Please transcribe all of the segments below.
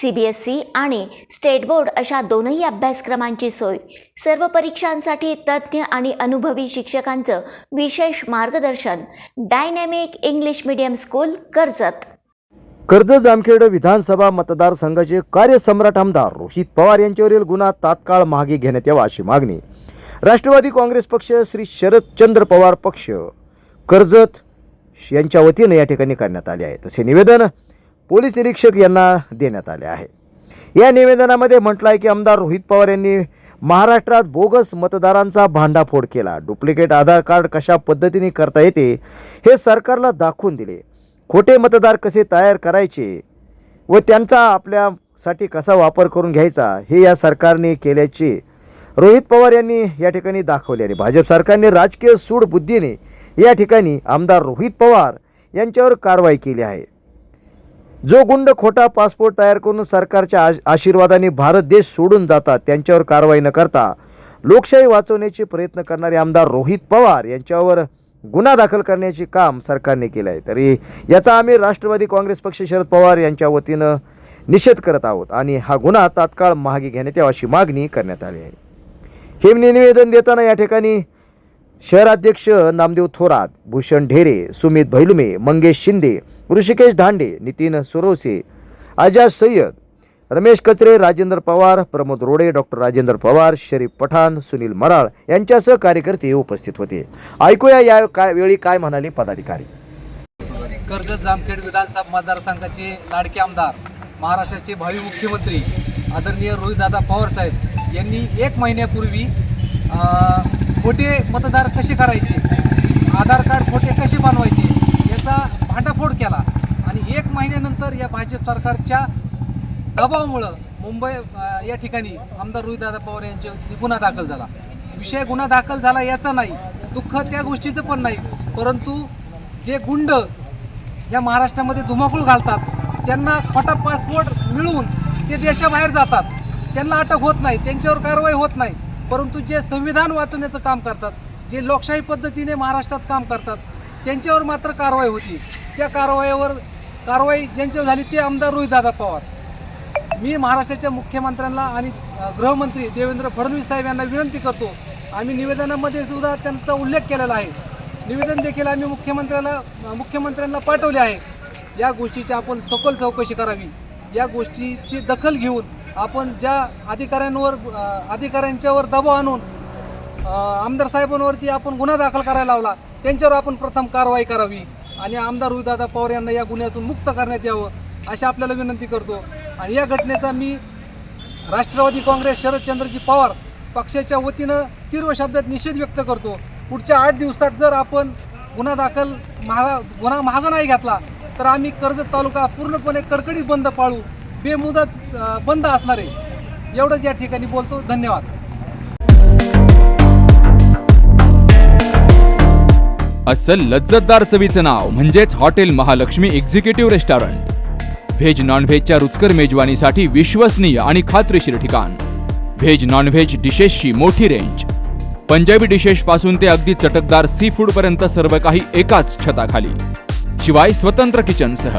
C B S E आणि state board अशा दोनही अभ्यासक्रमांची सोय. सर्व परीक्षांसाठी तज्ज्ञ आणि अनुभवी शिक्षकांचं विशेष मार्गदर्शन dynamic English medium school Karjat. Karjat Jamkhed विधानसभा मतदारसंघाचे कार्यसम्राट आमदार रोहित पवार यांच्यावरील गुन्हा तात्काळ मागे घेण्यात यावा अशी मागणी. राष्ट्रवादी काँग्रेस पक्ष श्री शरदचंद्र पवार पक्ष कर्जत यांच्या वतीनं या ठिकाणी करण्यात आले आहे. तसे निवेदन पोलीस निरीक्षक यांना देण्यात आले आहे. या निवेदनामध्ये म्हटलं आहे की आमदार रोहित पवार यांनी महाराष्ट्रात बोगस मतदारांचा भांडाफोड केला. डुप्लिकेट आधार कार्ड कशा पद्धतीने करता येते हे सरकारला दाखवून दिले. खोटे मतदार कसे तयार करायचे व त्यांचा आपल्यासाठी कसा वापर करून घ्यायचा हे या सरकारने केल्याचे रोहित पवार यांनी या ठिकाणी दाखवले आणि भाजप सरकारने राजकीय सूडबुद्धीने या ठिकाणी आमदार रोहित पवार यांच्यावर कारवाई केली आहे. जो गुंड खोटा पासपोर्ट तयार करून सरकारच्या आश- आशीर्वादाने भारत देश सोडून जातात त्यांच्यावर कारवाई न करता लोकशाही वाचवण्याचे प्रयत्न करणारे आमदार रोहित पवार यांच्यावर गुन्हा दाखल करण्याचे काम सरकारने केलं आहे. तरी याचा आम्ही राष्ट्रवादी काँग्रेस पक्ष शरद पवार यांच्या वतीनं निषेध करत आहोत आणि हा गुन्हा तात्काळ मागे घेण्यात यावा अशी मागणी करण्यात आली आहे. हे निवेदन देताना या ठिकाणी शहराध्यक्ष नामदेव थोरात भूषण ढेरे सुमित भैलुमे मंगेश शिंदे ऋषिकेश धांडे नितीन सुरोसे आजाद सय्यद रमेश कचरे राजेंद्र पवार प्रमोद रोडे डॉक्टर राजेंद्र पवार शरीफ पठाण सुनील मराळ यांच्यासह कार्यकर्ते उपस्थित होते. ऐकूया या काय वेळी काय म्हणाले पदाधिकारी. कर्जत जामखेड विधानसभा मतदारसंघाचे लाडके आमदार महाराष्ट्राचे भावी मुख्यमंत्री आदरणीय रोहितदादा पवार साहेब यांनी एक महिन्यापूर्वी खोटे मतदार कसे करायचे? आधार कार्ड खोटे कसे बनवायचे? याचा भांडाफोड केला. आणि एक महिन्यानंतर या भाजप सरकारच्या दबावामुळं मुंबई या ठिकाणी आमदार रोहितदादा पवार यांच्यावरती गुन्हा दाखल झाला. विषय गुन्हा दाखल झाला याचा नाही दुःख त्या गोष्टीचं पण नाही. परंतु जे गुंड या महाराष्ट्रामध्ये धुमाकूळ घालतात त्यांना खोटा पासपोर्ट मिळवून ते देशाबाहेर जातात. त्यांना अटक होत नाही त्यांच्यावर कारवाई होत नाही. परंतु जे संविधान वाचवण्याचं काम करतात जे लोकशाही पद्धतीने महाराष्ट्रात काम करतात त्यांच्यावर मात्र कारवाई होती. त्या कारवाईवर कारवाई ज्यांच्यावर झाली ते आमदार रोहितदादा पवार. मी महाराष्ट्राच्या मुख्यमंत्र्यांना आणि गृहमंत्री देवेंद्र फडणवीस साहेब यांना विनंती करतो. आम्ही निवेदनामध्ये सुद्धा त्यांचा उल्लेख केलेला आहे. निवेदन देखील आम्ही मुख्यमंत्र्याला मुख्यमंत्र्यांना पाठवले आहे. या गोष्टीची आपण सखोल चौकशी करावी. या गोष्टीची दखल घेऊन आपण ज्या अधिकाऱ्यांवर अधिकाऱ्यांच्यावर दबाव आणून आमदार साहेबांवरती आपण गुन्हा दाखल करायला लावला त्यांच्यावर आपण प्रथम कारवाई करावी आणि आमदार रुईदादा पवार यांना या गुन्ह्यातून मुक्त करण्यात यावं अशी आपल्याला विनंती करतो. आणि या घटनेचा मी राष्ट्रवादी काँग्रेस शरदचंद्रजी पवार पक्षाच्या वतीनं तीव्र शब्दात निषेध व्यक्त करतो. पुढच्या आठ दिवसात जर आपण गुन्हा दाखल महागा गुन्हा महागा नाही घातला तर आम्ही कर्जत तालुका पूर्णपणे कडकडीत बंद पाळू. बेमुदत बंद असणार. आहे एवढंच या ठिकाणी बोलतो. धन्यवाद. अस्सल लज्जतदार चवीचं नाव म्हणजेच hotel Mahalaxmi executive restaurant veg नॉनव्हेजच्या रुचकर मेजवानीसाठी विश्वसनीय आणि खात्रीशीर ठिकाण. व्हेज नॉनव्हेज डिशेसची मोठी रेंज पंजाबी डिशेशपासून ते अगदी चटकदार सी फूड पर्यंत सर्व काही एकाच छताखाली. शिवाय स्वतंत्र किचनसह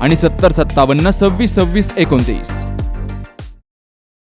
आणि सत्तर सत्तावन्न सव्वीस सव्वीस एकोणतीस.